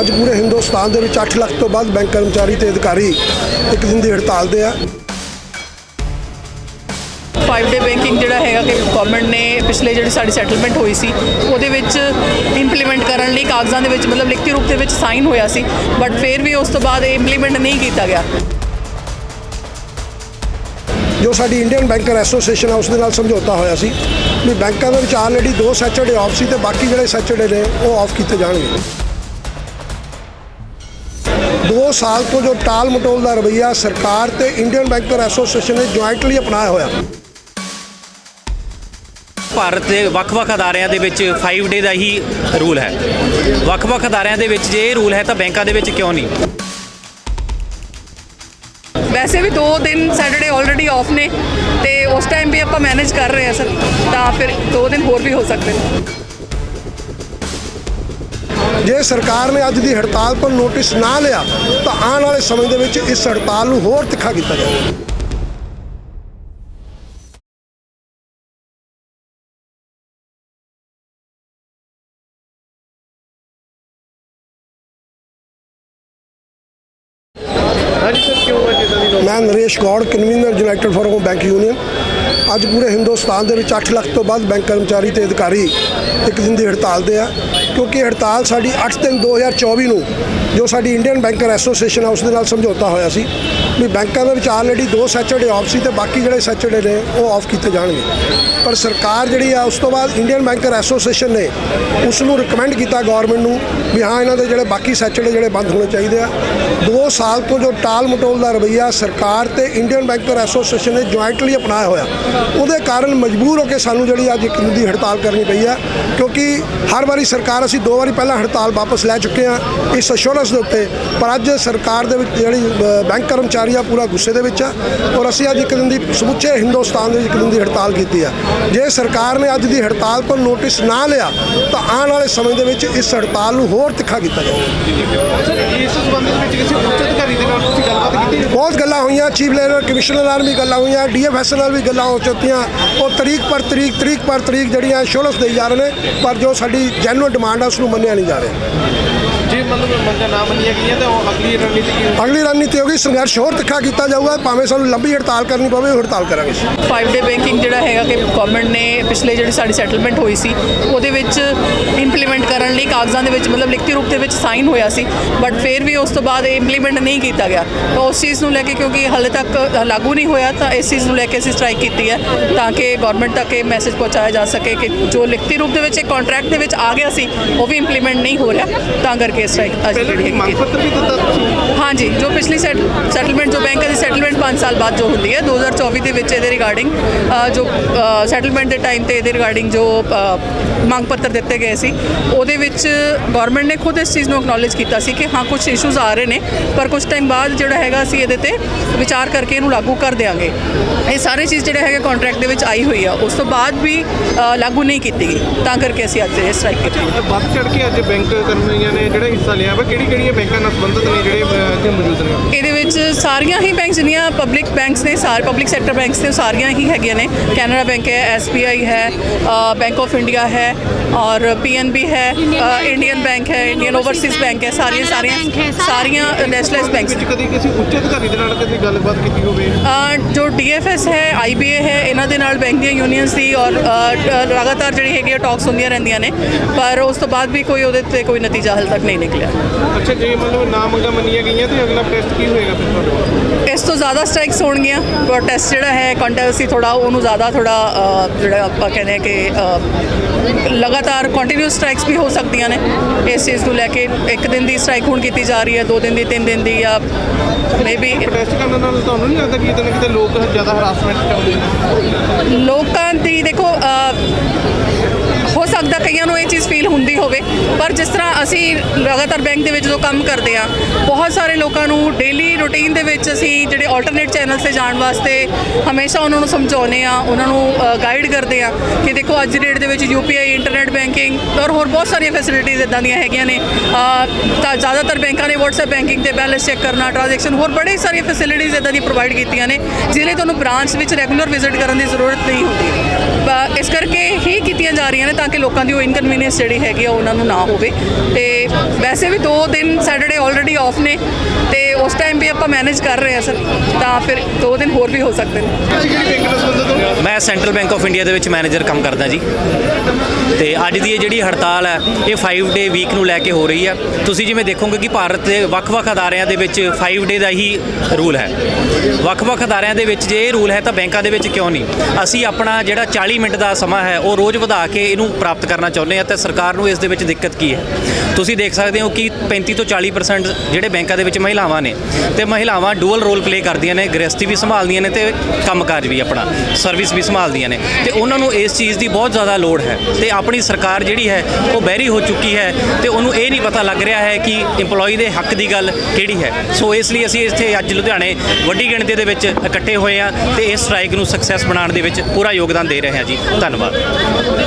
ਅੱਜ ਪੂਰੇ ਹਿੰਦੁਸਤਾਨ ਦੇ ਵਿੱਚ 8 ਲੱਖ ਤੋਂ ਵੱਧ ਬੈਂਕ ਕਰਮਚਾਰੀ ਤੇ ਅਧਿਕਾਰੀ ਇੱਕ ਦਿਨ ਦੀ ਹੜਤਾਲ ਤੇ ਆ। 5 ਡੇ ਬੈਂਕਿੰਗ ਜਿਹੜਾ ਹੈਗਾ ਕਿ ਗਵਰਨਮੈਂਟ ਨੇ ਪਿਛਲੇ ਜਿਹੜੀ ਸਾਡੀ ਸੈਟਲਮੈਂਟ ਹੋਈ ਸੀ ਉਹਦੇ ਵਿੱਚ ਇੰਪਲੀਮੈਂਟ ਕਰਨ ਲਈ ਕਾਗਜ਼ਾਂ ਦੇ ਵਿੱਚ ਮਤਲਬ ਲਿਖਤੀ ਰੂਪ ਦੇ ਵਿੱਚ ਸਾਈਨ ਹੋਇਆ ਸੀ ਬਟ ਫਿਰ ਵੀ ਉਸ ਤੋਂ ਬਾਅਦ ਇਹ ਇੰਪਲੀਮੈਂਟ ਨਹੀਂ ਕੀਤਾ ਗਿਆ। ਜੋ ਸਾਡੀ ਇੰਡੀਅਨ ਬੈਂਕਰ ਐਸੋਸੀਏਸ਼ਨ ਆ ਉਸ ਦੇ ਨਾਲ ਸਮਝੌਤਾ ਹੋਇਆ ਸੀ ਵੀ ਬੈਂਕਾਂ ਦੇ ਵਿੱਚ ਆਲਰੇਡੀ ਦੋ ਸੈਚਰਡੇ ਆਫ ਸੀ ਤੇ ਬਾਕੀ ਜਿਹੜੇ ਸੈਚਰਡੇ ਨੇ ਉਹ ਆਫ ਕੀਤੇ ਜਾਣਗੇ। 2 ਸਾਲ ਤੋਂ ਜੋ ਟਾਲ ਮਟੋਲ ਦਾ ਰਵਈਆ ਸਰਕਾਰ ਤੇ ਇੰਡੀਅਨ ਬੈਂਕਰ ਐਸੋਸੀਏਸ਼ਨ ਨੇ ਜੁਆਇੰਟਲੀ ਅਪਣਾਇਆ ਹੋਇਆ। ਭਾਰਤ ਦੇ ਵੱਖ-ਵੱਖ ਅਦਾਰਿਆਂ ਦੇ ਵਿੱਚ 5 ਡੇ ਦਾ ਹੀ ਰੂਲ ਹੈ। ਵੱਖ-ਵੱਖ ਅਦਾਰਿਆਂ ਦੇ ਵਿੱਚ ਜੇ ਇਹ ਰੂਲ ਹੈ ਤਾਂ ਬੈਂਕਾਂ ਦੇ ਵਿੱਚ ਕਿਉਂ ਨਹੀਂ? ਵੈਸੇ ਵੀ 2 ਦਿਨ ਸੈਟਰਡੇ ਆਲਰੇਡੀ ਆਫ ਨੇ ਤੇ ਉਸ ਟਾਈਮ ਵੀ ਆਪਾਂ ਮੈਨੇਜ ਕਰ ਰਹੇ ਹਾਂ ਸਰ ਤਾਂ ਫਿਰ 2 ਦਿਨ ਹੋਰ ਵੀ ਹੋ ਸਕਦੇ ਨੇ। ਜੇ ਸਰਕਾਰ ਨੇ ਅੱਜ ਦੀ ਹੜਤਾਲ ਪਰ ਨੋਟਿਸ ਨਾ ਲਿਆ ਤਾਂ ਆਉਣ ਵਾਲੇ ਸਮੇਂ ਦੇ ਵਿੱਚ ਇਸ ਹੜਤਾਲ ਨੂੰ ਹੋਰ ਤਿੱਖਾ ਕੀਤਾ ਜਾਵੇਗਾ। ਮੈਂ Naresh Gaur convener united forum bank union. ਅੱਜ ਪੂਰੇ ਹਿੰਦੁਸਤਾਨ ਦੇ ਵਿੱਚ 8 ਲੱਖ ਤੋਂ ਵੱਧ ਬੈਂਕ ਕਰਮਚਾਰੀ ਤੇ ਅਧਿਕਾਰੀ ਇੱਕ ਦਿਨ ਦੀ ਹੜਤਾਲ ਤੇ ਆ। ਕਿਉਂਕਿ ਹੜਤਾਲ ਸਾਡੀ 8 ਦਿਨ 2024 ਨੂੰ ਜੋ ਸਾਡੀ ਇੰਡੀਅਨ ਬੈਂਕਰ ਐਸੋਸੀਏਸ਼ਨ ਆ ਉਸ ਦੇ ਨਾਲ ਸਮਝੌਤਾ ਹੋਇਆ ਸੀ ਵੀ ਬੈਂਕਾਂ ਦੇ ਵਿੱਚ ਆਲਰੇਡੀ ਦੋ ਸੈਚਰਡੇ ਆਫ ਸੀ ਤੇ ਬਾਕੀ ਜਿਹੜੇ ਸੈਚਰਡੇ ਨੇ, ਉਹ ਆਫ ਕੀਤੇ ਜਾਣਗੇ। ਪਰ ਸਰਕਾਰ ਜਿਹੜੀ ਆ, ਉਸ ਤੋਂ ਬਾਅਦ ਇੰਡੀਅਨ ਬੈਂਕਰ ਐਸੋਸੀਏਸ਼ਨ ਨੇ ਉਸ ਨੂੰ ਰეკਮੈਂਡ ਕੀਤਾ ਗਵਰਨਮੈਂਟ ਨੂੰ ਵੀ ਹਾਂ, ਇਹਨਾਂ ਦੇ ਜਿਹੜੇ ਬਾਕੀ ਸੈਚਰਡੇ ਜਿਹੜੇ ਬੰਦ ਹੋਣੇ ਚਾਹੀਦੇ ਆ। 2 ਸਾਲ ਤੋਂ ਜੋ ਟਾਲ ਮਟੋਲ ਦਾ ਰਵਈਆ ਸਰਕਾਰ ਤੇ ਇੰਡੀਅਨ ਬੈਂਕਰ ਐਸੋਸੀਏਸ਼ਨ ਨੇ ਜੁਆਇੰਟਲੀ ਅਪਣਾਇਆ ਹੋਇਆ। ਉਹਦੇ ਕਾਰਨ ਮਜਬੂਰ ਹੋ ਕੇ ਸਾਨੂੰ ਜਿਹੜੀ ਅੱਜ ਇੱਕ ਦਿਨ ਦੀ ਹੜਤਾਲ ਕਰਨੀ ਪਈ ਆ, ਕਿਉਂਕਿ ਹਰ ਵਾਰੀ ਸਰਕਾਰ ਅਸੀਂ ਦੋ ਵਾਰੀ ਪਹਿਲਾਂ ਹੜਤਾਲ ਵਾਪਸ ਲੈ ਚੁੱਕੇ ਆ ਇਸ ਅਸ਼ੋਰੈਂਸ ਦੇ ਉੱਤੇ, ਪਰ ਅੱਜ ਸਰਕਾਰ ਦੇ ਵਿੱਚ ਜਿਹੜੀ ਬੈਂਕ ਕਰਮਚਾਰੀ ਆ, ਪੂਰਾ ਗੁੱਸੇ ਦੇ ਵਿੱਚ ਆ, ਔਰ ਅਸੀਂ ਅੱਜ ਇੱਕ ਦਿਨ ਦੀ ਸਮੁੱਚੇ ਹਿੰਦੁਸਤਾਨ ਦੇ ਵਿੱਚ ਇੱਕ ਦਿਨ ਦੀ ਹੜਤਾਲ ਕੀਤੀ ਆ। ਜੇ ਸਰਕਾਰ ਨੇ ਅੱਜ ਦੀ ਹੜਤਾਲ ਤੋਂ ਨੋਟਿਸ ਨਾ ਲਿਆ, ਤਾਂ ਆਉਣ ਵਾਲੇ ਸਮੇਂ ਦੇ ਵਿੱਚ ਇਸ ਹੜਤਾਲ ਨੂੰ ਹੋਰ ਤਿੱਖਾ ਕੀਤਾ ਜਾਵੇਗਾ ਸਰ ਇਸ ਸੰਬੰਧ ਵਿੱਚ ਕਿਸੇ ਉੱਚ ਅਧਿਕਾਰੀ ਦੇ ਨਾਲ ਤੁਸੀਂ ਗੱਲਬਾਤ ਕੀਤੀ ਹੈ? ਬਹੁਤ ਗੱਲਾਂ ਹੋਈਆਂ, ਚੀਫ ਲੈਨਰ ਕਮਿਸ਼ਨਰ ਨਾਲ ਵੀ ਗੱਲਾਂ ਹੋਈਆਂ ਡੀਐਫਐਸ ਨਾਲ ਵੀ ਗੱਲਾਂ ਹੋ ਚੁੱਕੀਆਂ। ਉਹ ਤਰੀਕ ਪਰ ਤਰੀਕ ਤਰੀਕ ਪਰ ਤਰੀਕ ਜਿਹੜੀਆਂ ਸ਼ੋਲਸ ਦੇਈ ਜਾ ਰਹੇ ਨੇ, ਪਰ ਜੋ ਸਾਡੀ ਜੈਨੂਅਨ ਡਿਮਾਂਡ ਆ ਉਸ ਨੂੰ ਮੰਨਿਆ ਨਹੀਂ ਜਾ ਰਿਹਾ। ਮੰਗਾਂ ਨਾ ਮੰਨੀਆਂ ਗਈਆਂ ਤਾਂ ਉਹ ਅਗਲੀ ਰਣਨੀਤੀ ਕੀ ਹੋਵੇਗੀ? ਅਗਲੀ ਰਣਨੀਤੀ ਹੋਗੀ ਸੰਘਰਸ਼ ਹੋਰ ਤਿੱਖਾ ਕੀਤਾ ਜਾਊਗਾ ਭਾਵੇਂ ਸਾਨੂੰ ਲੰਬੀ ਹੜਤਾਲ ਕਰਨੀ ਪਵੇ ਉਹ ਹੜਤਾਲ ਕਰਾਂਗੇ 5 ਡੇ ਬੈਂਕਿੰਗ ਜਿਹੜਾ ਹੈਗਾ ਕਿ ਗਵਰਨਮੈਂਟ ਨੇ ਪਿਛਲੇ ਜਿਹੜੀ ਸਾਡੀ ਸੈਟਲਮੈਂਟ ਹੋਈ ਸੀ ਉਹਦੇ ਵਿੱਚ ਇੰਪਲੀਮੈਂਟ ਕਰਨ ਲਈ ਕਾਗਜ਼ਾਂ ਦੇ ਵਿੱਚ ਮਤਲਬ ਲਿਖਤੀ ਰੂਪ ਦੇ ਵਿੱਚ ਸਾਈਨ ਹੋਇਆ ਸੀ ਬਟ ਫਿਰ ਵੀ ਉਸ ਤੋਂ ਬਾਅਦ ਇਹ ਇੰਪਲੀਮੈਂਟ ਨਹੀਂ ਕੀਤਾ ਗਿਆ ਤਾਂ ਉਸ ਚੀਜ਼ ਨੂੰ ਲੈ ਕੇ ਕਿਉਂਕਿ ਹਾਲੇ ਤੱਕ ਲਾਗੂ ਨਹੀਂ ਹੋਇਆ ਤਾਂ ਇਸ ਚੀਜ਼ ਨੂੰ ਲੈ ਕੇ ਅਸੀਂ ਸਟ੍ਰਾਈਕ ਕੀਤੀ ਹੈ ਤਾਂ ਕਿ ਗਵਰਨਮੈਂਟ ਤੱਕ ਇਹ ਮੈਸੇਜ ਪਹੁੰਚਾਇਆ ਜਾ ਸਕੇ ਕਿ ਜੋ ਲਿਖਤੀ ਰੂਪ ਦੇ ਵਿੱਚ ਇੱਕ ਕੰਟਰੈਕਟ ਦੇ ਵਿੱਚ ਆ ਗਿਆ ਸੀ ਉਹ ਵੀ ਇੰਪਲੀਮੈਂਟ ਨਹੀਂ ਹੋ ਰਿਹਾ ਤਾਂ ਕਰਕੇ ਸਟ੍ਰਾਈਕ ਅੱਜ ਜਿਹੜੀ ਕੀ ਮੰਗ ਹੈਗੀ ਪੱਤਰ ਵੀ ਦਿੱਤਾ ਤੁਸੀਂ ਹਾਂਜੀ ਜੋ ਪਿਛਲੀ ਸੈਟਲਮੈਂਟ ਜੋ ਬੈਂਕਾਂ ਦੀ ਸੈਟਲਮੈਂਟ 5 ਸਾਲ ਬਾਅਦ ਜੋ ਹੁੰਦੀ ਹੈ 2024 ਦੇ ਵਿੱਚ ਇਹਦੇ ਰਿਗਾਰਡਿੰਗ ਜੋ ਸੈਟਲਮੈਂਟ ਦੇ ਟਾਈਮ ਤੇ ਇਹਦੇ ਰਿਗਾਰਡਿੰਗ ਜੋ ਮੰਗ ਪੱਤਰ ਦਿੱਤੇ ਗਏ ਸੀ ਉਹਦੇ ਵਿੱਚ ਗਵਰਨਮੈਂਟ ਨੇ ਖੁਦ ਇਸ ਚੀਜ਼ ਨੂੰ ਐਕਨੋਲਜ ਕੀਤਾ ਸੀ ਕਿ ਹਾਂ ਕੁਝ ਇਸ਼ੂਜ਼ ਆ ਰਹੇ ਨੇ ਪਰ ਕੁਝ ਟਾਈਮ ਬਾਅਦ ਜਿਹੜਾ ਹੈਗਾ ਅਸੀਂ ਇਹਦੇ ਤੇ ਵਿਚਾਰ ਕਰਕੇ ਇਹਨੂੰ ਲਾਗੂ ਕਰ ਦਿਆਂਗੇ ਇਹ ਸਾਰੇ ਚੀਜ਼ ਜਿਹੜੇ ਹੈਗੇ ਕੰਟਰੈਕਟ ਦੇ ਵਿੱਚ ਆਈ ਹੋਈ ਆ ਉਸ ਤੋਂ ਬਾਅਦ ਵੀ ਲਾਗੂ ਨਹੀਂ ਕੀਤੀ ਗਈ ਤਾਂ ਕਰਕੇ ਅਸੀਂ ਅੱਜ ਇਹ ਸਟ੍ਰਾਈਕ ਕੀਤੀ ਹੈ। ਵੱਧ ਚੜ ਕੇ ਅੱਜ ਬੈਂਕ ਕਰਮਚਾਰੀਆਂ ਨੇ ਜਿਹੜਾ ਹਿੱਸਾ ਲਿਆ ਵਾ ਕਿਹੜੀ ਕਿਹੜੀਆਂ ਬੈਂਕਾਂ ਨਾਲ ਸੰਬੰਧਿਤ ਨੇ ਜਿਹੜੇ ਇੱਥੇ ਮੌਜੂਦ ਨੇ? ਇਹਦੇ ਵਿੱਚ ਸਾਰੀਆਂ ਹੀ ਬੈਂਕਸ ਜਿੰਨੀਆਂ ਪਬਲਿਕ ਬੈਂਕਸ ਨੇ ਸਾਰੇ ਪਬਲਿਕ ਸੈਕਟਰ ਬੈਂਕਸ ਨੇ ਉਹ ਸਾਰੀਆਂ ਹੀ ਹੈਗੀਆਂ ਨੇ। ਕੈਨਰਾ ਬੈਂਕ ਹੈ ਐਸਬੀਆਈ ਹੈ ਬੈਂਕ ਆਫ ਇੰਡੀਆ ਹੈ ਔਰ ਪੀਐਨਬੀ ਹੈ ਇੰਡੀਅਨ ਬੈਂਕ ਹੈ ਇੰਡੀਅਨ ਓਵਰਸੀਜ਼ ਬੈਂਕ ਹੈ ਸਾਰੀਆਂ ਸਾਰੀਆਂ ਸਾਰੀਆਂ ਨੈਸ਼ਨਲਾਈਜ਼ ਬੈਂਕਸ ਵਿੱਚ ਕਦੀ ਕਿਸੇ ਉੱਚ ਅਧਿਕਾਰੀ ਦੇ ਨਾਲ ਕਦੀ ਗੱਲਬਾਤ ਕੀਤੀ ਹੋਵੇ? ਜੋ ਡੀਐਫਐਸ ਹੈ ਆਈਬੀਏ ਹੈ ਇਹਨਾਂ ਦੇ ਨਾਲ ਬੈਂਕ ਦੀਆਂ ਯੂਨੀਅਨਸ ਦੀ ਔਰ ਲਗਾਤਾਰ ਜਿਹੜੀ ਹੈਗੀ ਆ ਟਾਕਸ ਹੁੰਦੀਆਂ ਰਹਿੰਦੀਆਂ ਨੇ ਪਰ ਉਸ ਤੋਂ ਬਾਅਦ ਵੀ ਕੋਈ ਉਹਦੇ ਤੇ ਕੋਈ ਨਤੀਜਾ ਹਾਲੇ ਤੱਕ ਨਹੀਂ ਨਿਕਲਿਆ। ਅੱਛਾ ਜੇ ਮਤਲਬ ਨਾ ਮੰਗਾਂ ਮੰਨੀਆਂ ਗਈਆਂ ਤੇ ਅਗਲਾ ਟੈਸਟ ਕੀ ਹੋਏਗਾ ਫਿਰ ਤੁਹਾਡੇ ਇਸ ਤੋਂ ਜ਼ਿਆਦਾ ਸਟ੍ਰਾਈਕਸ ਹੋਣਗੀਆਂ। ਪ੍ਰੋਟੈਸਟ ਜਿਹੜਾ ਹੈ ਕੰਟੈਸਟ ਥੋੜਾ ਉਹਨੂੰ ਜ਼ਿਆਦਾ ਥੋੜਾ ਜਿਹੜਾ ਆਪਾਂ ਕਹਿੰਦੇ ਆ ਕਿ ਲਗਾਤਾਰ ਕੰਟੀਨਿਊਸ ਸਟ੍ਰਾਈਕਸ ਵੀ ਹੋ ਸਕਦੀਆਂ ਨੇ। ਇਸ ਚੀਜ਼ ਨੂੰ ਲੈ ਕੇ ਇੱਕ ਦਿਨ ਦੀ ਸਟ੍ਰਾਈਕ ਹੁਣ ਕੀਤੀ ਜਾ ਰਹੀ ਹੈ ਦੋ ਦਿਨ ਦੀ ਤਿੰਨ ਦਿਨ ਦੀ ਜਾਂ ਮੇਬੀ ਪ੍ਰੋਟੈਸਟ ਕਰਨ ਨਾਲ ਤੁਹਾਨੂੰ ਨਹੀਂ ਲੱਗਦਾ ਕਿ ਨਾ ਕਿਤੇ ਲੋਕ ਜ਼ਿਆਦਾ ਹਰਾਸਮੈਂਟ ਨੇ? ਲੋਕਾਂ ਦੀ ਕਈਆਂ ਫੀਲ ਹੁੰਦੀ ਹੋਵੇ। ਪਰ ਜਿਸ ਤਰ੍ਹਾਂ ਅਸੀਂ ਲਗਾਤਾਰ ਬੈਂਕ ਦੇ ਵਿੱਚ ਜਦੋਂ ਕੰਮ ਕਰਦੇ ਆ, ਬਹੁਤ ਸਾਰੇ ਲੋਕਾਂ ਨੂੰ ਡੇਲੀ ਰੂਟੀਨ ਦੇ ਵਿੱਚ ਅਸੀਂ ਜਿਹੜੇ ਆਲਟਰਨੇਟ ਚੈਨਲ ਤੇ ਜਾਣ ਵਾਸਤੇ ਹਮੇਸ਼ਾ ਉਹਨਾਂ ਨੂੰ ਸਮਝਾਉਂਦੇ ਆ, ਉਹਨਾਂ ਨੂੰ ਗਾਈਡ ਕਰਦੇ ਆ ਕਿ ਦੇਖੋ ਅੱਜ ਦੀ ਡੇਟ ਦੇ ਵਿੱਚ ਯੂਪੀਆਈ ਇੰਟਰਨੈਟ ਬੈਂਕਿੰਗ ਔਰ ਹੋਰ ਬਹੁਤ ਸਾਰੀਆਂ ਫੈਸਿਲਿਟੀਆਂ ਇਦਾਂ ਦੀਆਂ ਹੈਗੀਆਂ ਨੇ। ਤਾਂ ਜ਼ਿਆਦਾਤਰ ਬੈਂਕਾਂ ਨੇ WhatsApp ਬੈਂਕਿੰਗ ਤੇ ਬੈਲੈਂਸ ਚੈੱਕ ਕਰਨਾ ਟ੍ਰਾਂਜੈਕਸ਼ਨ ਹੋਰ ਬੜੇ ਸਾਰੀਆਂ ਫੈਸਿਲਿਟੀਆਂ ਇਦਾਂ ਦੀ ਪ੍ਰੋਵਾਈਡ ਕੀਤੀਆਂ ਨੇ ਜਿਹਦੇ ਲਈ ਤੁਹਾਨੂੰ ਬ੍ਰਾਂਚ ਵਿੱਚ ਰੈਗੂਲਰ ਵਿਜ਼ਿਟ ਕਰਨ ਦੀ ਜ਼ਰੂਰਤ ਨਹੀਂ ਹੁੰਦੀ। ਇਸ ਕਰਕੇ ਹੀ ਕੀਤੀਆਂ ਜਾ ਰਹੀਆਂ ਨੇ ਤਾਂ ਕਿ ਲੋਕਾਂ ਦੀ ਉਹ ਇਨਕਨਵੀਨੀਅੰਸ ਜਿਹੜੀ ਹੈਗੀ ਆ ਉਹਨਾਂ ਨੂੰ ਨਾ ਹੋਵੇ। ਤੇ ਵੈਸੇ ਵੀ 2 ਦਿਨ ਸੈਟਰਡੇ ਆਲਰੇਡੀ ਆਫ ਨੇ ਤੇ ਉਸ ਟਾਈਮ ਵੀ ਆਪਾਂ ਮੈਨੇਜ ਕਰ ਰਹੇ ਆ ਸਰ, ਤਾਂ ਫਿਰ 2 ਦਿਨ ਹੋਰ ਵੀ ਹੋ ਸਕਦੇ ਨੇ। ਮੈਂ ਸੈਂਟਰਲ ਬੈਂਕ ਆਫ ਇੰਡੀਆ ਦੇ ਵਿੱਚ ਮੈਨੇਜਰ ਕੰਮ ਕਰਦਾ ਜੀ। ਤੇ ਅੱਜ ਦੀ ਇਹ ਜਿਹੜੀ ਹੜਤਾਲ ਹੈ, ਇਹ 5 ਡੇ ਵੀਕ ਨੂੰ ਲੈ ਕੇ ਹੋ ਰਹੀ ਹੈ। ਤੁਸੀਂ ਜਿਵੇਂ ਦੇਖੋਗੇ ਕਿ ਭਾਰਤ ਦੇ ਵੱਖ-ਵੱਖ ਅਦਾਰਿਆਂ ਦੇ ਵਿੱਚ 5 ਡੇ ਦਾ ਹੀ ਰੂਲ ਹੈ। ਵੱਖ-ਵੱਖ ਅਦਾਰਿਆਂ ਦੇ ਵਿੱਚ ਜੇ ਇਹ ਰੂਲ ਹੈ ਤਾਂ ਬੈਂਕਾਂ ਦੇ ਵਿੱਚ ਕਿਉਂ ਨਹੀਂ? ਅਸੀਂ ਆਪਣਾ ਜਿਹੜਾ 40 ਮਿੰਟ ਦਾ ਸਮਾਂ ਹੈ, ਉਹ ਰੋਜ਼ ਵਧਾ ਕੇ ਇਹਨੂੰ ਪ੍ਰਾਪਤ ਕਰਨਾ ਚਾਹੁੰਦੇ ਹਾਂ ਤੇ ਸਰਕਾਰ ਨੂੰ ਇਸ ਦੇ ਵਿੱਚ ਦਿੱਕਤ ਕੀ ਹੈ? ਤੁਸੀਂ ਦੇਖ ਸਕਦੇ ਹੋ ਕਿ 35 ਤੋਂ 40% ਜਿਹੜੇ ਬੈਂਕਾਂ ਦੇ ਵਿੱਚ ਮਹਿਲਾਵਾਂ ਨੇ ਤੇ ਮਹਿਲਾਵਾਂ ਡੂਅਲ ਰੋਲ ਪਲੇ ਕਰਦੀਆਂ ਨੇ ਗ੍ਰਸਤੀ ਵੀ ਸੰਭਾਲਦੀਆਂ ਨੇ ਤੇ ਕੰਮਕਾਜ ਵੀ ਆਪਣਾ ਸਰਵਿਸ ਵੀ ਸੰਭਾਲਦੀਆਂ ਨੇ ਤੇ ਉਹਨਾਂ ਨੂੰ ਇਸ ਚੀਜ਼ ਦੀ ਬਹੁਤ ਜ਼ਿਆਦਾ ਲੋੜ ਹੈ ਤੇ ਆਪਣੀ ਸਰਕਾਰ ਜਿਹੜੀ ਹੈ, ਉਹ ਬਹਿਰੀ ਹੋ ਚੁੱਕੀ ਹੈ ਤੇ ਉਹਨੂੰ ਇਹ ਨਹੀਂ ਪਤਾ ਲੱਗ ਰਿਹਾ ਹੈ ਕਿ EMPLOYE ਦੇ ਹੱਕ ਦੀ ਗੱਲ ਕਿਹੜੀ ਹੈ। ਸੋ ਇਸ ਲਈ ਅਸੀਂ ਇੱਥੇ ਅੱਜ ਲੁਧਿਆਣੇ ਵੱਡੀ ਗਿਣਤੀ ਦੇ ਵਿੱਚ ਇਕੱਠੇ ਹੋਏ ਹਾਂ ਤੇ ਇਸ ਸਟ੍ਰਾਈਕ ਨੂੰ ਸਕਸੈਸ ਬਣਾਉਣ ਦੇ ਵਿੱਚ ਪੂਰਾ ਯੋਗਦਾਨ ਦੇ ਰਹੇ ਹਾਂ ਜੀ ਧੰਨਵਾਦ